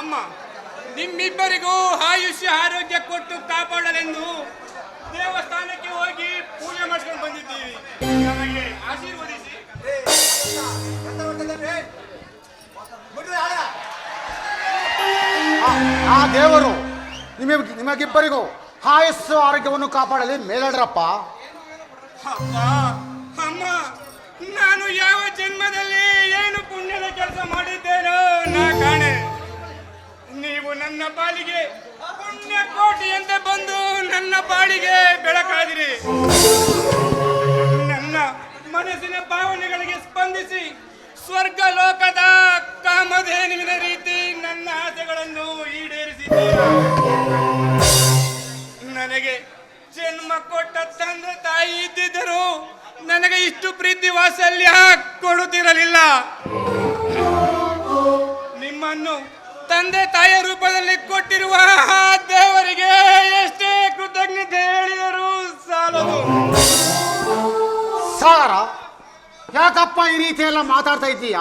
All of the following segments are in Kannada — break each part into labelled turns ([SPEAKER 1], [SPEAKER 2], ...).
[SPEAKER 1] ಅಮ್ಮ ನಿಮ್ಮಿಬ್ಬರಿಗೂ ಆಯುಷ್ಯ ಆರೋಗ್ಯ ಕೊಟ್ಟು ಕಾಪಾಡಲೆಂದು ದೇವಸ್ಥಾನಕ್ಕೆ ಹೋಗಿ ಪೂಜೆ ಮಾಡಿಸ್ಕೊಂಡು ಬಂದಿದ್ದೀವಿ. ನಮಗೆ ಆಶೀರ್ವದಿಸಿ.
[SPEAKER 2] ಆ ದೇವರು ನಿಮಗೆ ನಿಮಗಿಬ್ಬರಿಗೂ ಆಯಸ್ಸು ಆರೋಗ್ಯವನ್ನು ಕಾಪಾಡಲಿ ಮೇಲಾಡ್ರಪ್ಪ.
[SPEAKER 1] ಅಪ್ಪ ಅಮ್ಮ ನಾನು ಯಾವ ಜನ್ಮದಲ್ಲಿ ಏನು ಪುಣ್ಯದ ಕೆಲಸ ಮಾಡಿದ್ದೇನೋ ನಾ ಕಾಣೆ ನೀವು ನನ್ನ ಪಾಲಿಗೆ ಪುಣ್ಯ ಕೋಟಿಯಂತೆ ಬಂದು ನನ್ನ ಪಾಲಿಗೆ ಬೆಳಕಾದಿರಿ. ನನ್ನ ಮನಸ್ಸಿನ ಭಾವನೆಗಳಿಗೆ ಸ್ಪಂದಿಸಿ ಸ್ವರ್ಗ ಲೋಕದ ಕಾಮಧೇನುವಿನ ರೀತಿ ನನ್ನ ಆಸೆಗಳನ್ನು ಈಡೇರಿಸಿದ್ದೀರಾ? ನನಗೆ ಜನ್ಮ ಕೊಟ್ಟ ತಂದೆ ತಾಯಿ ಇದ್ದಿದ್ದರು ನನಗೆ ಇಷ್ಟು ಪ್ರೀತಿ ವಾತ್ಸಲ್ಯ ಕೊಡುತ್ತಿರಲಿಲ್ಲ. ನಿಮ್ಮನ್ನು ತಂದೆ ತಾಯಿಯ ರೂಪದಲ್ಲಿ ಕೊಟ್ಟಿರುವ ದೇವರಿಗೆ ಎಷ್ಟೇ ಕೃತಜ್ಞತೆ ಹೇಳಿದರೂ ಸಾಲದು.
[SPEAKER 2] ಸಾರ, ಯಾಕಪ್ಪ ಈ ರೀತಿ ಎಲ್ಲ ಮಾತಾಡ್ತಾ ಇದ್ದೀಯ?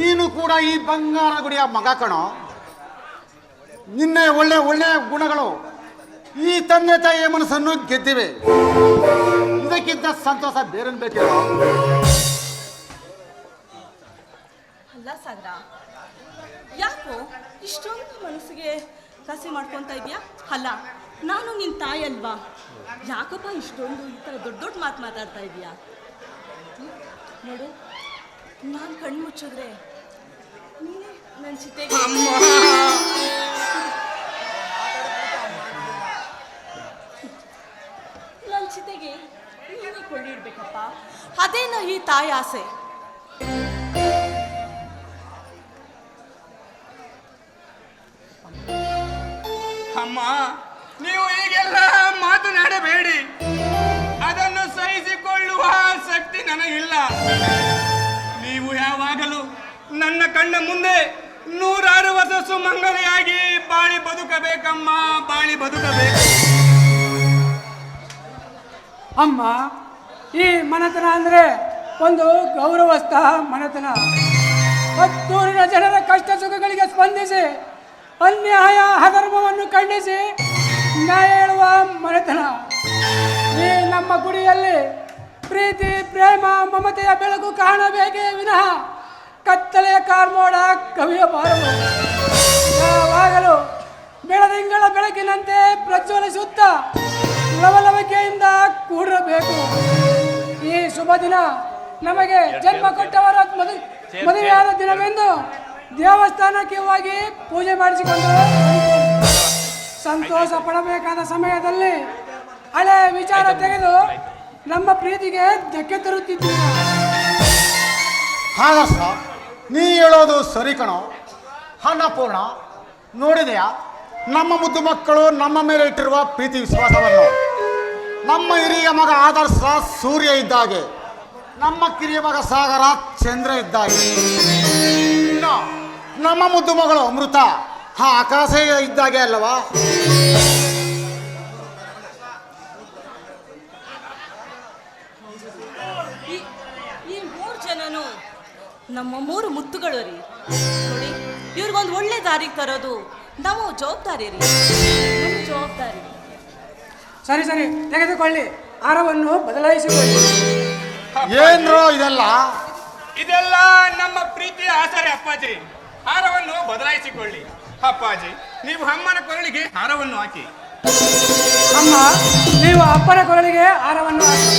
[SPEAKER 2] ನೀನು ಕೂಡ ಈ ಬಂಗಾರ ಗುಡಿಯ ಮಗ ಕಣೋ. ನಿನ್ನೆ ಒಳ್ಳೆ ಒಳ್ಳೆ ಗುಣಗಳು. ಈ ತಂದೆ ತಾಯಿಯ ಮನಸ್ಸನ್ನು ಗೆದ್ದಿವೆ. ಇದಕ್ಕಿಂತ ಸಂತೋಷ ಬೇರೆ ಬೇಕಿಲ್ಲ
[SPEAKER 3] ಸಾಗರ ಯಾಕೋ ಇಷ್ಟೊಂದು ಮನಸ್ಸಿಗೆ ಕಸಿ ಮಾಡ್ಕೊತ ಇದೆಯಾ ಅಲ್ಲ ನಾನು ನಿನ್ನ ತಾಯಿ ಅಲ್ವಾ? ಯಾಕಪ್ಪ ಇಷ್ಟೊಂದು ಈ ಥರ ದೊಡ್ಡ ದೊಡ್ಡ ಮಾತು ಮಾತಾಡ್ತಾ ಇದೆಯಾ ನೋಡು ನಾನು ಕಣ್ಣು ಮುಚ್ಚಿದ್ರೆ ನೀನೇ ನನ್ನ ಚಿತೆಗೆ ನನ್ನ ಚಿತೆಗೆ ನೀನೇ ಕೊಂಡಿಡ್ಬೇಕಪ್ಪ ಅದೇನ ಈ ತಾಯಿ ಆಸೆ.
[SPEAKER 1] ಅಮ್ಮ, ನೀವು ಈಗೆಲ್ಲ ಮಾತನಾಡಬೇಡಿ. ಅದನ್ನು ಸಹಿಸಿಕೊಳ್ಳುವ ಶಕ್ತಿ ನನಗಿಲ್ಲ. ನೀವು ಯಾವಾಗಲೂ ನನ್ನ ಕಣ್ಣ ಮುಂದೆ ನೂರಾರು ವರ್ಷ ಸುಮಂಗಲಿಯಾಗಿ ಬಾಳಿ ಬದುಕಬೇಕಮ್ಮ, ಬಾಳಿ ಬದುಕಬೇಕು.
[SPEAKER 4] ಅಮ್ಮ, ಈ ಮನೆತನ ಅಂದರೆ ಒಂದು ಗೌರವಸ್ಥ ಮನೆತನ. ಹತ್ತೂರಿನ ಜನರ ಕಷ್ಟ ಸುಖಗಳಿಗೆ ಸ್ಪಂದಿಸಿ ಅನ್ಯಾಯ ಅಧರ್ಮವನ್ನು ಖಂಡಿಸಿ ನ್ಯಾಯ ಹೇಳುವ ಮನೆತನ. ಈ ನಮ್ಮ ಗುಡಿಯಲ್ಲಿ ಪ್ರೀತಿ ಪ್ರೇಮ ಮಮತೆಯ ಬೆಳಕು ಕಾಣಬೇಕೇ ವಿನಃ ಕತ್ತಲೆಯ ಕಾರ್ಮೋಡ ಕವಿಯಬಾರದು ಯಾವಾಗಲೂ ಬೆಳದಿಂಗಳ ಬೆಳಕಿನಂತೆ ಪ್ರಜ್ವಲಿಸುತ್ತ ಲವಲವಿಕೆಯಿಂದ ಕೂಡಿರಬೇಕು. ಈ ಶುಭ ದಿನ ನಮಗೆ ಜನ್ಮ ಕೊಟ್ಟವರ ಮದು ಮದುವೆಯಾದ ದಿನವೆಂದು ದೇವಸ್ಥಾನಕ್ಕೆ ಹೋಗಿ ಪೂಜೆ ಮಾಡಿಸಿಕೊಂಡು ಸಂತೋಷ ಪಡಬೇಕಾದ ಸಮಯದಲ್ಲಿ ಹಳೆ ವಿಚಾರ ತೆಗೆದು ನಮ್ಮ ಪ್ರೀತಿಗೆ ಧಕ್ಕೆ ತರುತ್ತಿದ್ದೀವಿ
[SPEAKER 2] ಹಾಗಸ, ನೀ ಹೇಳೋದು ಸರಿ ಕಣೋ. ಅನ್ನಪೂರ್ಣ ನೋಡಿದೆಯಾ? ನಮ್ಮ ಮುದ್ದು ಮಕ್ಕಳು ನಮ್ಮ ಮೇಲೆ ಇಟ್ಟಿರುವ ಪ್ರೀತಿ ವಿಶ್ವಾಸವನ್ನು. ನಮ್ಮ ಹಿರಿಯ ಮಗ ಆದರ್ಶ ಸೂರ್ಯ ಇದ್ದಾಗೆ. ನಮ್ಮ ಕಿರಿಯ ಮಗ ಸಾಗರ ಚಂದ್ರ ಇದ್ದಾಗೆ. ನಮ್ಮ ಮುದ್ದು ಮಗಳು ಅಮೃತ. ಆ ಆಕಾಶ ಇದ್ದಾಗೆ ಅಲ್ಲವಾ?
[SPEAKER 3] ಈ ಮೂರು ಜನನು ನಮ್ಮ ಮೂರು ಮುತ್ತುಗಳು ರೀ. ನೋಡಿ ಇವ್ರಿಗೊಂದು ಒಳ್ಳೆ ದಾರಿಗೆ ತರೋದು ನಮ್ಮ ಜವಾಬ್ದಾರಿ ರೀ. ನಮ್ಮ ಜವಾಬ್ದಾರಿ.
[SPEAKER 4] ಸರಿ ಸರಿ ತೆಗೆದುಕೊಳ್ಳಿ. ಆರವನ್ನು ಬದಲಾಯಿಸಿಕೊಳ್ಳಿ.
[SPEAKER 1] ಏನ್ರೋ
[SPEAKER 2] ಇದೆಲ್ಲ?
[SPEAKER 1] ಇದೆಲ್ಲ ನಮ್ಮ ಪ್ರೀತಿಯ ಆಸರೆ ಅಪ್ಪಾಜಿ. ಹಾರವನ್ನು ಬದಲಾಯಿಸಿಕೊಳ್ಳಿ. ಅಪ್ಪಾಜಿ ನೀವು ಅಮ್ಮನ ಕೊರಳಿಗೆ ಹಾರವನ್ನು ಹಾಕಿ.
[SPEAKER 4] ಅಮ್ಮ ನೀವು ಅಪ್ಪನ ಕೊರಳಿಗೆ ಹಾರವನ್ನು ಹಾಕಿ.